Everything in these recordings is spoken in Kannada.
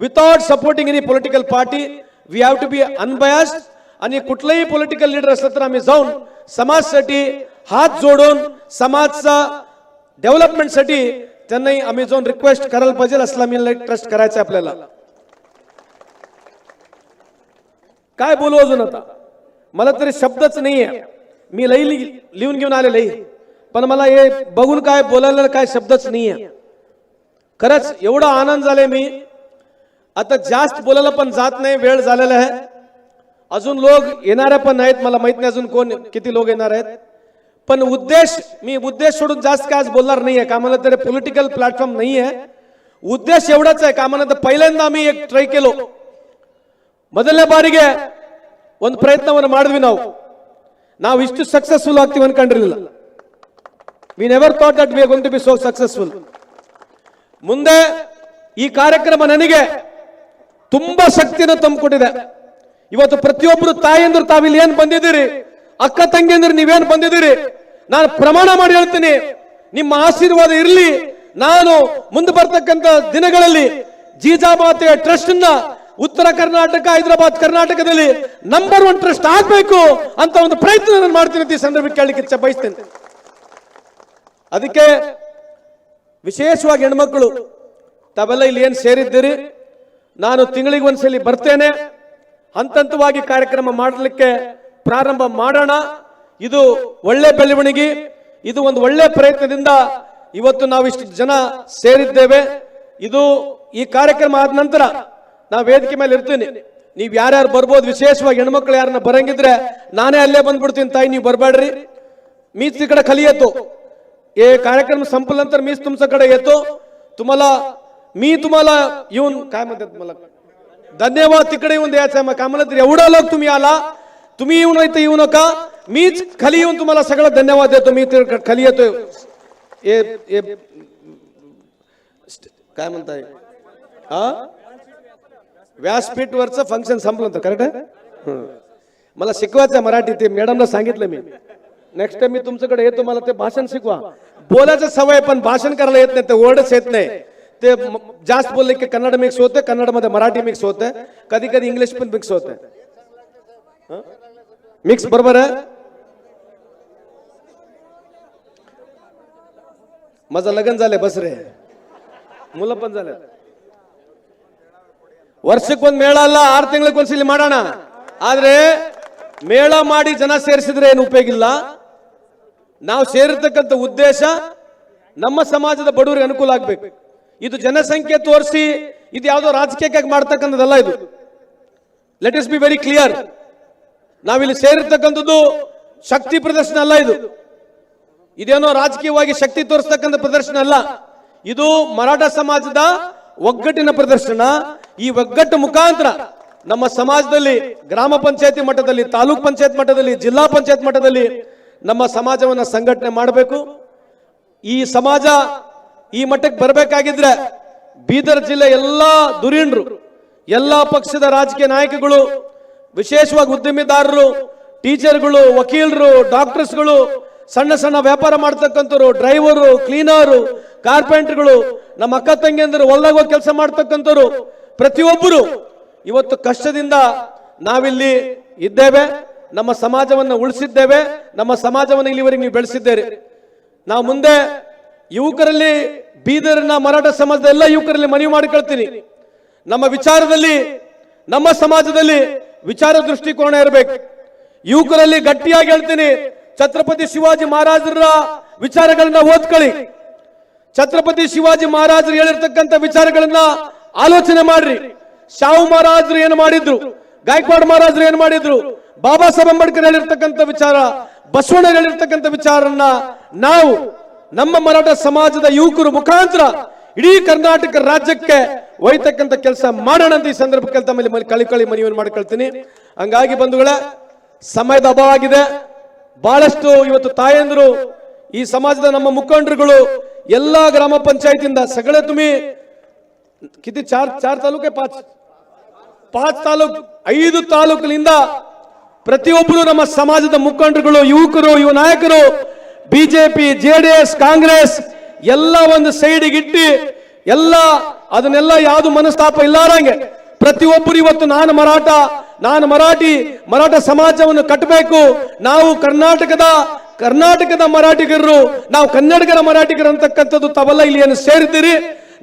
Without supporting any political party we have to be unbiased आणि कुठलंही पॉलिटिकल लीडर असलं तर आम्ही जाऊन समाजसाठी हात जोडून समाजचा डेव्हलपमेंटसाठी त्यांनाही आम्ही जाऊन रिक्वेस्ट करायला पाहिजे असला मी ट्रस्ट करायचं आपल्याला. काय बोलू अजून आता? मला तरी शब्दच नाहीये. मी लई लिहून घेऊन आले लई पण मला हे बघून काय बोलायला काय शब्दच नाहीये. खरंच एवढा आनंद झालाय मी. आता जास्त बोलायला पण जात नाही वेळ झालेला आहे. अजून लोक येणाऱ्या पण नाहीत मला माहीत नाही अजून कोण किती लोक येणार आहेत. पण उद्देश मी उद्देश सोडून जास्त काय आज बोलणार नाहीये. का मला तरी पॉलिटिकल प्लॅटफॉर्म नाही आहे उद्देश एवढाच आहे कामाला तर पहिल्यांदा आम्ही एक ट्राय केलो. ಮೊದಲನೇ ಬಾರಿಗೆ ಒಂದು ಪ್ರಯತ್ನವನ್ನು ಮಾಡಿದ್ವಿ ನಾವು ನಾವು ಇಷ್ಟು ಸಕ್ಸಸ್ಫುಲ್ ಆಗ್ತೀವಿ ಅನ್ಕೊಂಡಿರಲಿಲ್ಲ we never thought that we going to be so successful ಮುಂದೆ ಈ ಕಾರ್ಯಕ್ರಮ ನನಗೆ ತುಂಬಾ ಶಕ್ತಿಯನ್ನು ತಂದುಕೊಟ್ಟಿದೆ. ಇವತ್ತು ಪ್ರತಿಯೊಬ್ಬರು ತಾಯಂದ್ರು ತಾವಿಲ್ಲಿ ಏನ್ ಬಂದಿದ್ದೀರಿ? ಅಕ್ಕ ತಂಗಿಯಂದ್ರು ನೀವೇನ್ ಬಂದಿದ್ದೀರಿ? ನಾನು ಪ್ರಮಾಣ ಮಾಡಿ ಹೇಳ್ತೀನಿ, ನಿಮ್ಮ ಆಶೀರ್ವಾದ ಇರಲಿ. ನಾನು ಮುಂದೆ ಬರ್ತಕ್ಕಂಥ ದಿನಗಳಲ್ಲಿ ಜೀಜಾಬಾತೆಯ ಟ್ರಸ್ಟ್ನ ಉತ್ತರ ಕರ್ನಾಟಕ, ಹೈದರಾಬಾದ್ ಕರ್ನಾಟಕದಲ್ಲಿ ನಂಬರ್ ಒನ್ ಟ್ರಸ್ಟ್ ಆಗ್ಬೇಕು ಅಂತ ಒಂದು ಪ್ರಯತ್ನ ನಾನು ಮಾಡ್ತೀನಿ ಈ ಸಂದರ್ಭಕ್ಕೆ ಕೇಳಲಿಕ್ಕೆ ಬಯಸ್ತೇನೆ. ಅದಕ್ಕೆ ವಿಶೇಷವಾಗಿ ಹೆಣ್ಮಕ್ಳು, ತಾವೆಲ್ಲ ಇಲ್ಲಿ ಏನ್ ಸೇರಿದ್ದೀರಿ? ನಾನು ತಿಂಗಳಿಗೆ ಒಂದ್ಸಲಿ ಬರ್ತೇನೆ. ಹಂತವಾಗಿ ಕಾರ್ಯಕ್ರಮ ಮಾಡಲಿಕ್ಕೆ ಪ್ರಾರಂಭ ಮಾಡೋಣ. ಇದು ಒಳ್ಳೆ ಬೆಳವಣಿಗೆ. ಇದು ಒಂದು ಒಳ್ಳೆ ಪ್ರಯತ್ನದಿಂದ ಇವತ್ತು ನಾವು ಇಷ್ಟು ಜನ ಸೇರಿದ್ದೇವೆ. ಇದು ಈ ಕಾರ್ಯಕ್ರಮ ಆದ ನಂತರ ನಾ ವೇದಿಕೆ ಮೇಲೆ ಇರ್ತೀನಿ. ನೀವು ಯಾರ್ಯಾರು ಬರ್ಬೋದು, ವಿಶೇಷವಾಗಿ ಹೆಣ್ಮಕ್ಳು ಯಾರನ್ನ ಬರಂಗಿದ್ರೆ ನಾನೇ ಅಲ್ಲೇ ಬಂದ್ಬಿಡ್ತೀನಿ. ತಾಯಿ, ನೀವು ಬರಬೇಡ್ರಿ ಮೀಸ್ ಕಡೆ ಕಲಿಯತ್ತು ಏ ಕಾರ್ಯಕ್ರಮ ಸಂಪಲ್ ನಂತರ ಮೀಸ್ ತುಂಬಿಸ ಕಡೆ ಎತ್ತು. ತುಂಬಲ मी तुम्हाला येऊन काय म्हणतात मला? धन्यवाद तिकडे येऊन द्यायचं आहे मग काय म्हणत एवढा लोक तुम्ही आला. तुम्ही येऊन इथं येऊ नका. मीच खाली येऊन तुम्हाला सगळं धन्यवाद देतो. मी तिकडे खाली येतोय. काय म्हणताय? हा व्यासपीठवरचं फंक्शन संपलं होतं करेक्ट आहे. मला शिकवायचं मराठी ते मॅडमला सांगितलं मी. नेक्स्ट टाइम मी तुमच्याकडे येतो मला ते भाषण शिकवा. बोलायचं सवय पण भाषण करायला येत नाही ते वर्डच येत नाही. ते म- जास्त बोलले की कन्नड मिक्स होते कन्नडमध्ये मराठी मिक्स होते कधी कधी इंग्लिश पण मिक्स होते मिक्स बरोबर आहे माझं लग्न झालंय बस रे मुलं पण झाले ವರ್ಷಕ್ಕೊಂದು ಮೇಳ ಅಲ್ಲ ಆರು ತಿಂಗಳಿಗೊಂದ್ಸಲಿ ಮಾಡೋಣ ಆದ್ರೆ ಮೇಳ ಮಾಡಿ ಜನ ಸೇರಿಸಿದ್ರೆ ಏನು ಉಪಯೋಗ ಇಲ್ಲ ನಾವು ಸೇರಿರ್ತಕ್ಕಂಥ ಉದ್ದೇಶ ನಮ್ಮ ಸಮಾಜದ ಬಡವರಿಗೆ ಅನುಕೂಲ ಆಗ್ಬೇಕು ಇದು ಜನಸಂಖ್ಯೆ ತೋರಿಸಿ, ಇದು ಯಾವುದೋ ರಾಜಕೀಯಕ್ಕಾಗಿ ಮಾಡ್ತಕ್ಕಂಥದ್ದಲ್ಲ ಇದು. Let us be very clear ನಾವಿಲ್ಲಿ ಸೇರಿರ್ತಕ್ಕಂಥದ್ದು ಶಕ್ತಿ ಪ್ರದರ್ಶನ ಅಲ್ಲ ಇದು. ಇದೇನೋ ರಾಜಕೀಯವಾಗಿ ಶಕ್ತಿ ತೋರಿಸ್ತಕ್ಕಂಥ ಪ್ರದರ್ಶನ ಅಲ್ಲ. ಇದು ಮರಾಠ ಸಮಾಜದ ಒಗ್ಗಟ್ಟಿನ ಪ್ರದರ್ಶನ. ಈ ಒಗ್ಗಟ್ಟು ಮುಖಾಂತರ ನಮ್ಮ ಸಮಾಜದಲ್ಲಿ ಗ್ರಾಮ ಪಂಚಾಯತಿ ಮಟ್ಟದಲ್ಲಿ, ತಾಲೂಕ್ ಪಂಚಾಯತ್ ಮಟ್ಟದಲ್ಲಿ, ಜಿಲ್ಲಾ ಪಂಚಾಯತ್ ಮಟ್ಟದಲ್ಲಿ ನಮ್ಮ ಸಮಾಜವನ್ನ ಸಂಘಟನೆ ಮಾಡಬೇಕು. ಈ ಸಮಾಜ ಈ ಮಟ್ಟಕ್ಕೆ ಬರಬೇಕಾಗಿದ್ರೆ ಬೀದರ್ ಜಿಲ್ಲೆ ಎಲ್ಲಾ ದುರೀಣರು ಎಲ್ಲಾ ಪಕ್ಷದ ರಾಜಕೀಯ ನಾಯಕಗಳು, ವಿಶೇಷವಾಗಿ ಉದ್ಯಮಿದಾರರು, ಟೀಚರ್ಗಳು, ವಕೀಲರು, ಡಾಕ್ಟರ್ಸ್ಗಳು, ಸಣ್ಣ ಸಣ್ಣ ವ್ಯಾಪಾರ ಮಾಡ್ತಕ್ಕಂಥವ್ರು, ಡ್ರೈವರು, ಕ್ಲೀನರು, ಕಾರ್ಪೆಂಟರ್ಗಳು, ನಮ್ಮ ಅಕ್ಕ ತಂಗಿಯಂದರು ಹೊಲ್ದಾಗ ಕೆಲಸ ಮಾಡ್ತಕ್ಕಂಥವ್ರು, ಪ್ರತಿಯೊಬ್ಬರು ಇವತ್ತು ಕಷ್ಟದಿಂದ ನಾವಿಲ್ಲಿ ಇದ್ದೇವೆ, ನಮ್ಮ ಸಮಾಜವನ್ನು ಉಳಿಸಿದ್ದೇವೆ, ನಮ್ಮ ಸಮಾಜವನ್ನು ಇಲ್ಲಿವರೆಗೆ ನೀವು ಬೆಳೆಸಿದ್ದೇವೆ ನಾವು ಮುಂದೆ ಯುವಕರಲ್ಲಿ ಬೀದರ್ನ ಮರಾಠ ಸಮಾಜದ ಎಲ್ಲ ಯುವಕರಲ್ಲಿ ಮನವಿ ಮಾಡಿಕೊಳ್ತೀನಿ ನಮ್ಮ ವಿಚಾರದಲ್ಲಿ, ನಮ್ಮ ಸಮಾಜದಲ್ಲಿ ವಿಚಾರ ದೃಷ್ಟಿಕೋನ ಇರಬೇಕು. ಯುವಕರಲ್ಲಿ ಗಟ್ಟಿಯಾಗಿ ಹೇಳ್ತೀನಿ, ಛತ್ರಪತಿ ಶಿವಾಜಿ ಮಹಾರಾಜರ ವಿಚಾರಗಳನ್ನ ಓದ್ಕೊಳ್ಳಿ. ಛತ್ರಪತಿ ಶಿವಾಜಿ ಮಹಾರಾಜರು ಹೇಳಿರ್ತಕ್ಕಂಥ ವಿಚಾರಗಳನ್ನ ಆಲೋಚನೆ ಮಾಡ್ರಿ. ಶಾವು ಮಹಾರಾಜರು ಏನು ಮಾಡಿದ್ರು? ಗಾಯಕ್ವಾಡ್ ಮಹಾರಾಜರು ಏನು ಮಾಡಿದ್ರು? ಬಾಬಾ ಸಾಹೇಬ್ ಅಂಬೇಡ್ಕರ್ ಹೇಳಿರ್ತಕ್ಕಂಥ ವಿಚಾರ, ಬಸವಣ್ಣ ಹೇಳಿರ್ತಕ್ಕಂಥ ವಿಚಾರನ್ನ ನಾವು ನಮ್ಮ ಮರಾಠ ಸಮಾಜದ ಯುವಕರು ಮುಖಾಂತರ ಇಡೀ ಕರ್ನಾಟಕ ರಾಜ್ಯಕ್ಕೆ ಒಯ್ತಕ್ಕಂತ ಕೆಲಸ ಮಾಡೋಣ ಅಂತ ಈ ಸಂದರ್ಭಕ್ಕೆ ತಮ್ಮಲ್ಲಿ ಮನೆ- ಕಳಿ ಕಳಿ ಮನವಿಯನ್ನು ಮಾಡ್ಕೊಳ್ತೀನಿ. ಹಂಗಾಗಿ ಬಂಧುಗಳ, ಸಮಯದ ಅಭಾವ ಆಗಿದೆ. ಬಹಳಷ್ಟು ಇವತ್ತು ತಾಯಂದ್ರು, ಈ ಸಮಾಜದ ನಮ್ಮ ಮುಖಂಡರುಗಳು, ಎಲ್ಲಾ ಗ್ರಾಮ ಪಂಚಾಯತಿಂದ ಸಗಳ ತುಮಿ ಕಿತಿ ಚಾರ್ ಚಾರ್ ತಾಲೂಕೆ ಪಾಚ್ ಪಾಚ್ ತಾಲೂಕ್, ಐದು ತಾಲೂಕಿನಿಂದ ಪ್ರತಿಯೊಬ್ಬರು ನಮ್ಮ ಸಮಾಜದ ಮುಖಂಡರುಗಳು, ಯುವಕರು, ಯುವ ನಾಯಕರು ಬಿಜೆಪಿ ಎಸ್ ಕಾಂಗ್ರೆಸ್ ಎಲ್ಲ ಒಂದು ಸೈಡಿಗಿಟ್ಟು ಎಲ್ಲ ಅದನ್ನೆಲ್ಲ ಯಾವುದು ಮನಸ್ತಾಪ ಇಲ್ಲಾರಂಗೆ ಪ್ರತಿಯೊಬ್ಬರು ಇವತ್ತು ನಾನು ಮರಾಠ, ನಾನು ಮರಾಠಿ, ಮರಾಠ ಸಮಾಜವನ್ನು ಕಟ್ಟಬೇಕು ನಾವು ಕರ್ನಾಟಕದ ಕರ್ನಾಟಕದ ಮರಾಠಿಗರು, ನಾವು ಕನ್ನಡಿಗರ ಮರಾಠಿಗರು ಅಂತಕ್ಕಂಥದ್ದು ತಾವೆಲ್ಲ ಇಲ್ಲಿ ಏನು ಸೇರಿದ್ದೀರಿ.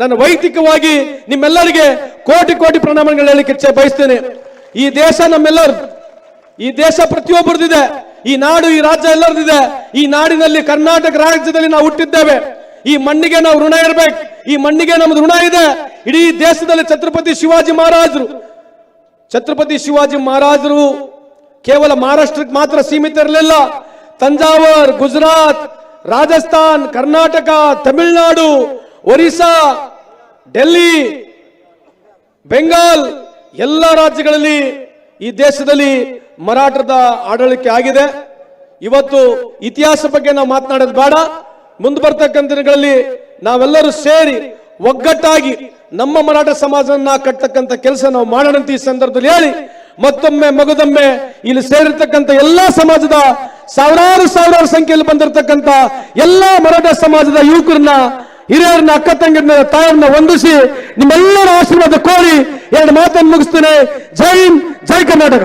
ನಾನು ವೈಯಕ್ತಿಕವಾಗಿ ನಿಮ್ಮೆಲ್ಲರಿಗೆ ಕೋಟಿ ಕೋಟಿ ಪ್ರಣಾಮಗಳು ಹೇಳಲಿಕ್ಕೆ ಬಯಸ್ತೇನೆ. ಈ ದೇಶ ನಮ್ಮೆಲ್ಲರು ಈ ದೇಶ ಪ್ರತಿಯೊಬ್ಬರದಿದೆ ಈ ನಾಡು ಈ ರಾಜ್ಯ ಎಲ್ಲರದಿದೆ. ಈ ನಾಡಿನಲ್ಲಿ ಕರ್ನಾಟಕ ರಾಜ್ಯದಲ್ಲಿ ನಾವು ಹುಟ್ಟಿದ್ದೇವೆ. ಈ ಮಣ್ಣಿಗೆ ನಾವು ಋಣ ಇರಬೇಕು. ಈ ಮಣ್ಣಿಗೆ ನಮ್ದು ಋಣ ಇದೆ. ಇಡೀ ದೇಶದಲ್ಲಿ ಛತ್ರಪತಿ ಶಿವಾಜಿ ಮಹಾರಾಜರು. ಛತ್ರಪತಿ ಶಿವಾಜಿ ಮಹಾರಾಜರು ಕೇವಲ ಮಹಾರಾಷ್ಟ್ರಕ್ಕೆ ಮಾತ್ರ ಸೀಮಿತ ಇರಲಿಲ್ಲ. ತಂಜಾವರ್, ಗುಜರಾತ್, ರಾಜಸ್ಥಾನ್, ಕರ್ನಾಟಕ, ತಮಿಳುನಾಡು, ಒರಿಸ್ಸಾ, ಡೆಲ್ಲಿ, ಬೆಂಗಾಲ್ ಎಲ್ಲ ರಾಜ್ಯಗಳಲ್ಲಿ ಈ ದೇಶದಲ್ಲಿ ಮರಾಠದ ಆಡಳಿಕೆ ಆಗಿದೆ. ಇವತ್ತು ಇತಿಹಾಸ ಬಗ್ಗೆ ನಾವು ಮಾತನಾಡೋದು ಬೇಡ. ಮುಂದೆ ಬರ್ತಕ್ಕಂಥ ದಿನಗಳಲ್ಲಿ ನಾವೆಲ್ಲರೂ ಸೇರಿ ಒಗ್ಗಟ್ಟಾಗಿ ನಮ್ಮ ಮರಾಠ ಸಮಾಜವನ್ನ ಕಟ್ಟತಕ್ಕಂಥ ಕೆಲಸ ನಾವು ಮಾಡೋಣ ಈ ಸಂದರ್ಭದಲ್ಲಿ ಹೇಳಿ, ಮತ್ತೊಮ್ಮೆ ಮಗದೊಮ್ಮೆ ಇಲ್ಲಿ ಸೇರಿರ್ತಕ್ಕಂಥ ಎಲ್ಲಾ ಸಮಾಜದ ಸಾವಿರಾರು ಸಾವಿರಾರು ಸಂಖ್ಯೆಯಲ್ಲಿ ಬಂದಿರತಕ್ಕಂಥ ಎಲ್ಲಾ ಮರಾಠ ಸಮಾಜದ ಯುವಕರನ್ನ, ಹಿರಿಯರನ್ನ, ಅಕ್ಕ ತಂಗಿರನ್ನ ತಾಯರನ್ನ ಹೊಂದಿಸಿ ನಿಮ್ಮೆಲ್ಲರ ಆಶೀರ್ವಾದ ಕೋರಿ ಎರಡು ಮಾತನ್ನು ಮುಗಿಸ್ತೇನೆ. ಜೈ ಹಿಂದ್, ಜೈ ಕರ್ನಾಟಕ.